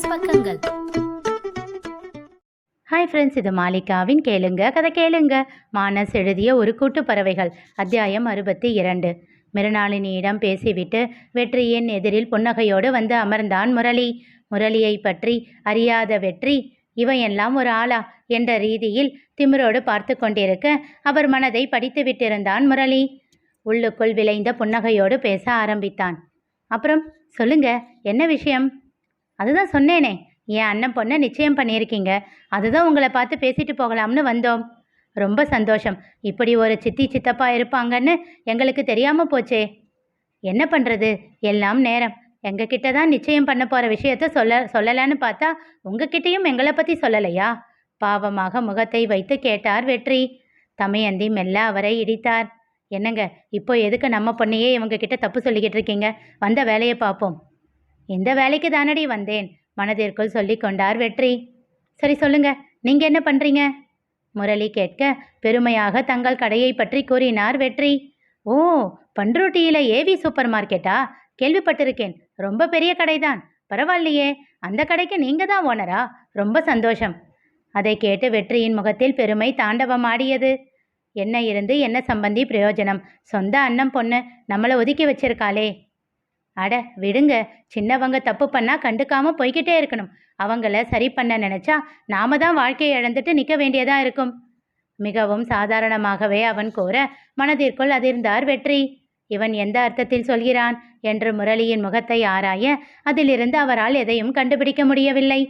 Business பக்கங்கள். Hi friends இது மாலிகாவின் கேளுங்க கதை கேளுங்க. மானஸ் எழுதிய ஒரு கூட்டு பறவைகள் அத்தியாயம் அறுபத்தி இரண்டு. மிருணாளினியிடம் பேசிவிட்டு வெற்றியின் எதிரில் புன்னகையோடு வந்து அமர்ந்தான் முரளி. முரளியை பற்றி அறியாத வெற்றி இவன் எல்லாம் ஒரு ஆளா? என்ற ரீதியில் திமிரோடு பார்த்து கொண்டிருக்க அவர் மனதை படித்து விட்டிருந்தான் முரளி. உள்ளுக்குள் விளைந்த புன்னகையோடு பேச ஆரம்பித்தான். அப்புறம் சொல்லுங்க என்ன விஷயம்? அதுதான் சொன்னேனே. என் அண்ணன் பொண்ணை நிச்சயம் பண்ணியிருக்கீங்க. அதுதான் உங்களை பார்த்து பேசிட்டு போகலாம்னு வந்தோம். ரொம்ப சந்தோஷம். இப்படி ஒரு சித்தி சித்தப்பா இருப்பாங்கன்னு எங்களுக்கு தெரியாமல் போச்சே. என்ன பண்ணுறது எல்லாம் நேரம். எங்ககிட்ட தான் நிச்சயம் பண்ண போகிற விஷயத்த சொல்ல சொல்லலான்னு பார்த்தா உங்ககிட்டயும் எங்களை பற்றி சொல்லலையா? பாவமாக முகத்தை வைத்து கேட்டார் வெற்றி. தமையந்தி மெல்ல அவரை இடித்தார். என்னங்க இப்போ எதுக்கு நம்ம பொண்ணையே இவங்க கிட்ட தப்பு சொல்லிக்கிட்டு இருக்கீங்க? வந்த வேலையை பார்ப்போம். இந்த வேலைக்கு தானடி வந்தேன்? மனதிற்குள் சொல்லிக் கொண்டார் வெற்றி. சரி சொல்லுங்க. நீங்க என்ன பண்றீங்க? முரளி கேட்க பெருமையாக தங்கள் கடையை பற்றி கூறினார் வெற்றி. ஓ பண்ருட்டியில ஏவி சூப்பர் மார்க்கெட்டா? கேள்விப்பட்டிருக்கேன். ரொம்ப பெரிய கடைதான். பரவாயில்லையே. அந்த கடைக்கு நீங்க தான் ஓனரா? ரொம்ப சந்தோஷம். அதை கேட்டு வெற்றியின் முகத்தில் பெருமை தாண்டவமாடியது. என்ன இருந்து என்ன சம்பந்தி பிரயோஜனம்? சொந்த அண்ணன் பொண்ணு நம்மளை ஒதுக்கி வச்சிருக்காளே. அட விடுங்க. சின்னவங்க தப்பு பண்ணா கண்டுக்காம போய்கிட்டே இருக்கணும். அவங்கள சரி பண்ண நினைச்சா நாம தான் வாழ்க்கையை இழந்துட்டு நிற்க வேண்டியதா இருக்கும். மிகவும் சாதாரணமாகவே அவன் கூற மனதிற்குள் அதிர்ந்தார் வெற்றி. இவன் எந்த அர்த்தத்தில் சொல்கிறான் என்று முரளியின் முகத்தை ஆராய அதிலிருந்து அவரால் எதையும் கண்டுபிடிக்க முடியவில்லை.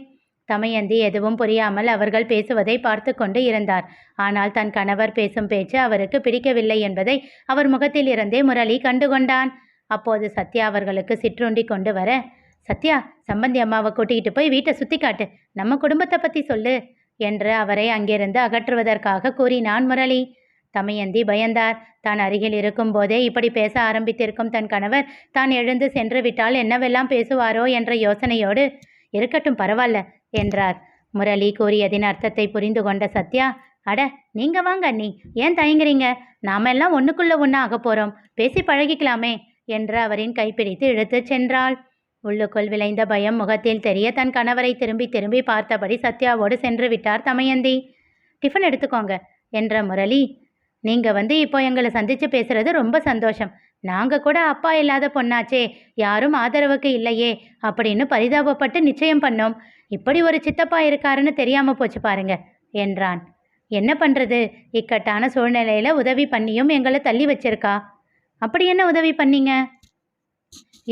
தமையந்தி எதுவும் புரியாமல் அவர்கள் பேசுவதை பார்த்து கொண்டு இருந்தார். ஆனால் தன் கணவர் பேசும் பேச்சு அவருக்கு பிடிக்கவில்லை என்பதை அவர் முகத்தில் இருந்தே முரளி கண்டுகொண்டான். அப்போது சத்யா அவர்களுக்கு சிற்றுண்டி கொண்டு வர சத்யா சம்பந்தி அம்மாவை கூட்டிகிட்டு போய் வீட்டை சுத்தி காட்டு. நம்ம குடும்பத்தை பத்தி சொல்லு என்று அவரை அங்கிருந்து அகற்றுவதற்காக கூறினான் முரளி. தமையந்தி பயந்தார். தான் அருகில் இருக்கும் போதே இப்படி பேச ஆரம்பித்திருக்கும் தன் கணவர் தான் எழுந்து சென்று விட்டால் என்னவெல்லாம் பேசுவாரோ என்ற யோசனையோடு இருக்கட்டும் பரவாயில்ல என்றார். முரளி கூறியதின் அர்த்தத்தை புரிந்து கொண்ட சத்யா அட நீங்க வாங்க அண்ணி. ஏன் தயங்குறீங்க? நாம எல்லாம் ஒண்ணுக்குள்ள ஒண்ணா ஆக போறோம். பேசி பழகிக்கலாமே. என்று அவரின் கைப்பிடித்து இழுத்துச் சென்றாள். உள்ளுக்குள் விளைந்த பயம் முகத்தில் தெரிய தன் கணவரை திரும்பி திரும்பி பார்த்தபடி சத்யாவோடு சென்று விட்டார் தமயந்தி. டிஃபன் எடுத்துக்கோங்க என்ற முரளி. நீங்க வந்து இப்போ எங்களை சந்திச்சு பேசுறது ரொம்ப சந்தோஷம். நாங்க கூட அப்பா இல்லாத பொண்ணாச்சே. யாரும் ஆதரவுக்கு இல்லையே அப்படின்னு பரிதாபப்பட்டு நிச்சயம் பண்ணோம். இப்படி ஒரு சித்தப்பா இருக்காருன்னு தெரியாம போச்சு பாருங்க என்றான். என்ன பண்றது? இக்கட்டான சூழ்நிலையில உதவி பண்ணியும் எங்களை தள்ளி வச்சிருக்கா? அப்படி என்ன உதவி பண்ணீங்க?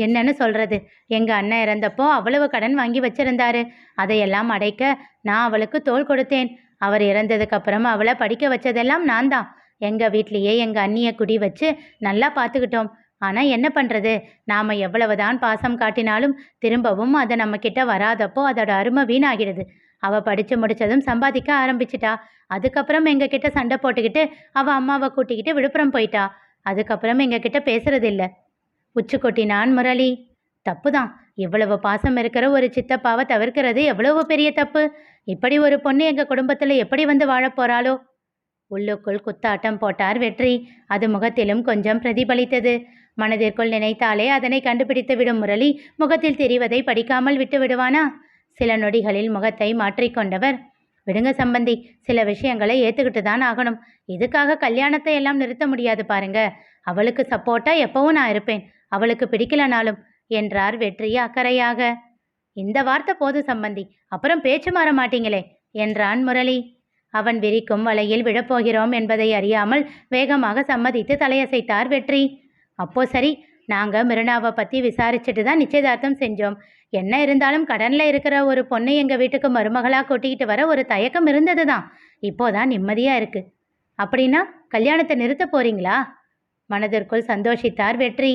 என்னன்னு சொல்றது. எங்க அண்ணன் இறந்தப்போ அவ்வளவு கடன் வாங்கி வச்சிருந்தாரு. அதையெல்லாம் அடைக்க நான் அவளுக்கு தோள் கொடுத்தேன். அவர் இறந்ததுக்கு அப்புறம் அவளை படிக்க வச்சதெல்லாம் நான் தான். எங்க வீட்லேயே எங்க அண்ணியை குடி வச்சு நல்லா பார்த்துக்கிட்டோம் ஆனா என்ன பண்றது? நாம எவ்வளவுதான் பாசம் காட்டினாலும் திரும்பவும் அதை நம்ம கிட்ட வராதப்போ அதோட அருமை வீணாகிடுது. அவ படிச்சு முடிச்சதும் சம்பாதிக்க ஆரம்பிச்சிட்டா. அதுக்கப்புறம் எங்ககிட்ட சண்டை போட்டுக்கிட்டு அவ அம்மாவை கூட்டிக்கிட்டு விழுப்புரம் போயிட்டா. அதுக்கப்புறம் எங்ககிட்ட பேசுறது இல்ல. உச்சு கொட்டினான் முரளி தப்புதான். இவ்வளவு பாசம் இருக்கிற ஒரு சித்தப்பாவை தவிர்க்கிறது எவ்வளவு பெரிய தப்பு? இப்படி ஒரு பொண்ணு எங்க குடும்பத்துல எப்படி வந்து வாழப்போறாளோ உள்ளுக்குள் குத்தாட்டம் போட்டார் வெற்றி. அது முகத்திலும் கொஞ்சம் பிரதிபலித்தது. மனதிற்குள் நினைத்தாலே அதனை கண்டுபிடித்து விடும் முரளி முகத்தில் தெரிவதை படிக்காமல் விட்டு விடுவானா? சில நொடிகளில் முகத்தை மாற்றிக்கொண்டவர் விடுங்க சம்பந்தி சில விஷயங்களை ஏற்றுக்கிட்டு தான் ஆகணும். இதுக்காக கல்யாணத்தை எல்லாம் நிறுத்த முடியாது பாருங்க. அவளுக்கு சப்போர்ட்டா எப்பவும் நான் இருப்பேன். அவளுக்கு பிடிக்கலனாலும் என்றார் வெற்றி அக்கறையாக. இந்த வார்த்தை போதும் சம்பந்தி அப்புறம் பேச்சு மாற மாட்டீங்களே என்றான் முரளி. அவன் விரிக்கும் வலையில் விழப்போகிறோம் என்பதை அறியாமல் வேகமாக சம்மதித்து தலையசைத்தார் வெற்றி. அப்போ சரி நாங்கள் மிருணாவை பற்றி விசாரிச்சுட்டு தான் நிச்சயதார்த்தம் செஞ்சோம். என்ன இருந்தாலும் கடனில் இருக்கிற ஒரு பொண்ணை எங்கள் வீட்டுக்கு மருமகளாக கூட்டிக்கிட்டு வர ஒரு தயக்கம் இருந்தது தான். இப்போதான் நிம்மதியாக இருக்குது அப்படின்னா கல்யாணத்தை நிறுத்த போகிறீங்களா மனதிற்குள் சந்தோஷித்தார் வெற்றி.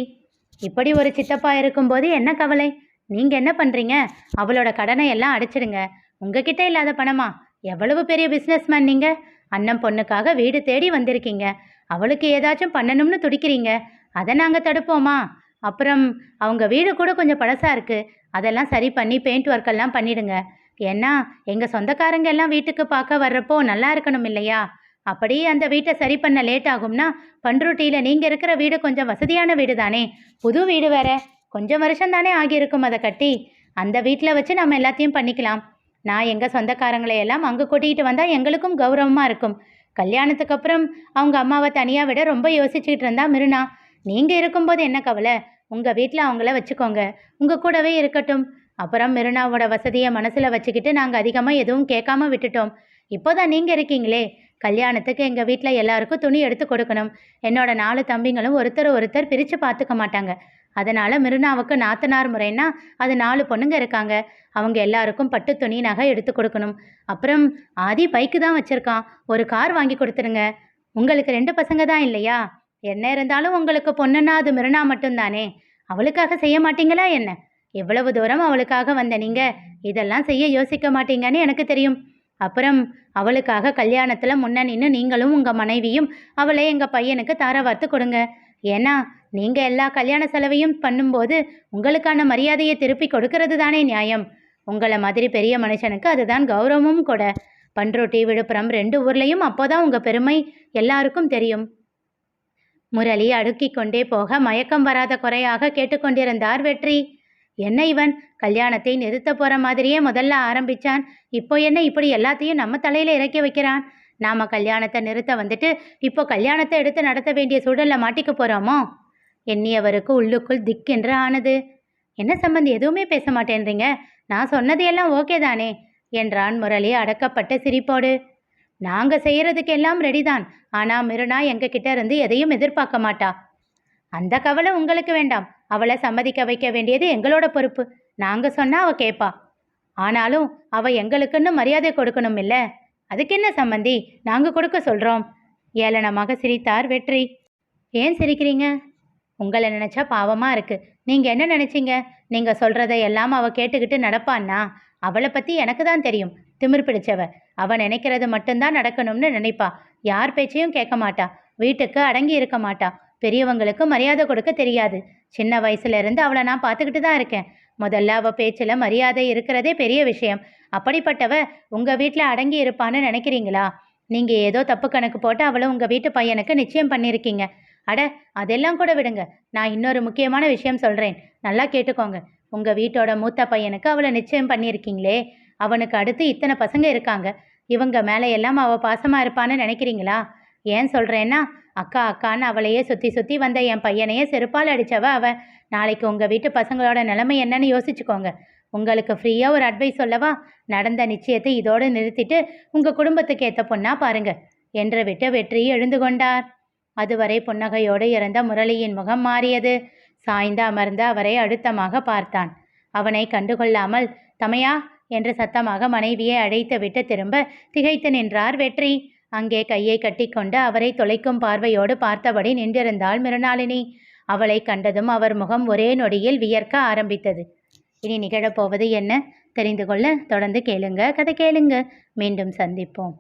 இப்படி ஒரு சித்தப்பா இருக்கும்போது என்ன கவலை? நீங்கள் என்ன பண்ணுறீங்க அவளோட கடனை எல்லாம் அடைச்சிடுங்க. உங்ககிட்ட இல்லாத பணமா? எவ்வளவு பெரிய பிஸ்னஸ்மேன் நீங்கள் அண்ணன் பொண்ணுக்காக வீடு தேடி வந்திருக்கீங்க. அவளுக்கு ஏதாச்சும் பண்ணணும்னு துடிக்கிறீங்க. அதை நாங்கள் தடுப்போமா? அப்புறம் அவங்க வீடு கூட கொஞ்சம் பழசாக இருக்குது அதெல்லாம் சரி பண்ணி பெயிண்ட் ஒர்க் எல்லாம் பண்ணிடுங்க. ஏன்னா எங்கள் சொந்தக்காரங்க எல்லாம் வீட்டுக்கு பார்க்க வர்றப்போ நல்லா இருக்கணும் இல்லையா? அப்படியே அந்த வீட்டை சரி பண்ண லேட் ஆகும்னா பண்ருட்டியில் நீங்கள் இருக்கிற வீடு கொஞ்சம் வசதியான வீடு தானே புது வீடு வேற. கொஞ்சம் வருஷம் தானே ஆகியிருக்கும் அதை கட்டி. அந்த வீட்டில் வச்சு நம்ம எல்லாத்தையும் பண்ணிக்கலாம். நான் எங்கள் சொந்தக்காரங்களை எல்லாம் அங்கே கூட்டிகிட்டு வந்தால் எங்களுக்கும் கௌரவமாக இருக்கும். கல்யாணத்துக்கு அப்புறம் அவங்க அம்மாவை தனியாக விட ரொம்ப யோசிச்சுக்கிட்டு இருந்தா மிருனா. நீங்கள் இருக்கும்போது என்ன கவலை? உங்கள் வீட்டில் அவங்கள வச்சுக்கோங்க. உங்கள் கூடவே இருக்கட்டும். அப்புறம் மிருனாவோட வசதியை மனசில் வச்சுக்கிட்டு நாங்கள் அதிகமாக எதுவும் கேட்காம விட்டுட்டோம். இப்போதான் நீங்கள் இருக்கீங்களே. கல்யாணத்துக்கு எங்கள் வீட்டில் எல்லாருக்கும் துணி எடுத்து கொடுக்கணும். என்னோட நாலு தம்பிங்களும் ஒருத்தர் ஒருத்தர் பிரித்து பார்த்துக்க மாட்டாங்க. அதனால் மிருனாவுக்கு நாத்தனார் முறைன்னா அது நாலு பொண்ணுங்க இருக்காங்க. அவங்க எல்லாருக்கும் பட்டு துணி நகை எடுத்து கொடுக்கணும். அப்புறம் ஆதி பைக்கு தான் வச்சுருக்கான். ஒரு கார் வாங்கி கொடுத்துருங்க. உங்களுக்கு ரெண்டு பசங்க தான் இல்லையா? என்ன இருந்தாலும் உங்களுக்கு பொண்ணுன்னா அது மிருனா மட்டும்தானே? அவளுக்காக செய்ய மாட்டீங்களா என்ன? எவ்வளவு தூரம் அவளுக்காக வந்த நீங்க? இதெல்லாம் செய்ய யோசிக்க மாட்டீங்கன்னு எனக்கு தெரியும். அப்புறம் அவளுக்காக கல்யாணத்தில் முன்ன நின்று நீங்களும் உங்கள் மனைவியும் அவளை எங்கள் பையனுக்கு தார வார்த்து கொடுங்க. ஏன்னா நீங்கள் எல்லா கல்யாண செலவையும் பண்ணும்போது உங்களுக்கான மரியாதையை திருப்பி கொடுக்கறது தானே நியாயம். உங்களை மாதிரி பெரிய மனுஷனுக்கு அதுதான் கௌரவமும் கூட. பண்ருட்டி விழுப்புரம் ரெண்டு ஊர்லேயும் அப்போதான் உங்கள் பெருமை எல்லாருக்கும் தெரியும். முரளி அடுக்கிக் கொண்டே போக மயக்கம் வராத குறையாக கேட்டுக்கொண்டிருந்தார் வெற்றி. என்ன இவன்? கல்யாணத்தை நிறுத்த போற மாதிரியே முதல்ல ஆரம்பிச்சான். இப்போ என்ன இப்படி எல்லாத்தையும் நம்ம தலையில இறக்கி வைக்கிறான்? நாம கல்யாணத்தை நிறுத்த வந்துட்டு இப்போ கல்யாணத்தை எடுத்து நடத்த வேண்டிய சூழல்ல மாட்டிக்க போறோமோ? எண்ணியவருக்கு உள்ளுக்குள் திக்கென்று ஆனது. என்ன சம்பந்தி எதுவுமே பேச மாட்டேன்றீங்க? நான் சொன்னது எல்லாம் ஓகே தானே? என்றான் முரளி அடக்கப்பட்ட சிரிப்போடு. நாங்கள் செய்கிறதுக்கெல்லாம் எல்லாம் ரெடிதான் ஆனால் மிருனா எங்க கிட்ட இருந்து எதையும் எதிர்பார்க்க மாட்டா. அந்த கவலை உங்களுக்கு வேண்டாம். அவளை சம்மதிக்க வைக்க வேண்டியது எங்களோட பொறுப்பு. நாங்கள் சொன்னால் அவள் கேட்பா ஆனாலும் அவள் எங்களுக்குன்னு மரியாதை கொடுக்கணும் இல்லை? அதுக்கு என்ன சம்மந்தி நாங்கள் கொடுக்க சொல்கிறோம் ஏளனமாக சிரித்தார் வெற்றி. ஏன் சிரிக்கிறீங்க? உங்களை நினச்சா பாவமாக இருக்குது நீங்கள் என்ன நினச்சிங்க? நீங்கள் சொல்கிறத எல்லாம் அவள் கேட்டுக்கிட்டு நடப்பான்னா? அவளை பற்றி எனக்கு தான் தெரியும். திமிர் பிடிச்சவ. அவ நினைக்கிறது மட்டும்தான் நடக்கணும்னு நினைப்பா. யார் பேச்சையும் கேட்க மாட்டா. வீட்டுக்கு அடங்கி இருக்க மாட்டா. பெரியவங்களுக்கு மரியாதை கொடுக்க தெரியாது. சின்ன வயசுல இருந்து அவளை நான் பார்த்துக்கிட்டு தான் இருக்கேன். முதல்ல அவ பேச்சில் மரியாதை இருக்கிறதே பெரிய விஷயம். அப்படிப்பட்டவ உங்க வீட்டில் அடங்கி இருப்பான்னு நினைக்கிறீங்களா? நீங்க ஏதோ தப்பு கணக்கு போட்டு அவளை உங்க வீட்டு பையனுக்கு நிச்சயம் பண்ணியிருக்கீங்க. அட அதெல்லாம் கூட விடுங்க. நான் இன்னொரு முக்கியமான விஷயம் சொல்றேன். நல்லா கேட்டுக்கோங்க. உங்க வீட்டோட மூத்த பையனுக்கு அவளை நிச்சயம் பண்ணியிருக்கீங்களே? அவனுக்கு அடுத்து இத்தனை பசங்க இருக்காங்க. இவங்க மேலே எல்லாம் அவள் பாசமாக இருப்பான்னு நினைக்கிறீங்களா? ஏன் சொல்கிறேன்னா அக்கா அக்கான்னு அவளையே சுற்றி சுற்றி வந்த என் பையனையே செருப்பால் அடித்தவ அவன் நாளைக்கு உங்கள் வீட்டு பசங்களோட நிலைமை என்னன்னு யோசிச்சுக்கோங்க. உங்களுக்கு ஃப்ரீயாக ஒரு அட்வைஸ் சொல்லவா? நடந்த நிச்சயத்தை இதோடு நிறுத்திட்டு உங்கள் குடும்பத்துக்கு ஏற்ற பொண்ணா பாருங்க என்று விட்டு வெற்றி எழுந்து கொண்டார். அதுவரை புன்னகையோடு இறந்த முரளியின் முகம் மாறியது. சாய்ந்து அமர்ந்து அவரை அழுத்தமாக பார்த்தான். அவனை கண்டுகொள்ளாமல் தமையா என்று சத்தமாக மனைவியை அழைத்துவிட்டு திரும்ப திகைத்து நின்றார் வெற்றி. அங்கே கையை கட்டிக்கொண்டு அவரை தொலைக்கும் பார்வையோடு பார்த்தபடி நின்றிருந்தாள் மிருணாளினி அவளை கண்டதும் அவர் முகம் ஒரே நொடியில் வியர்க்க ஆரம்பித்தது. இனி நிகழப்போவது என்ன? தெரிந்து கொள்ள தொடர்ந்து கேளுங்க. கதை கேளுங்க. மீண்டும் சந்திப்போம்.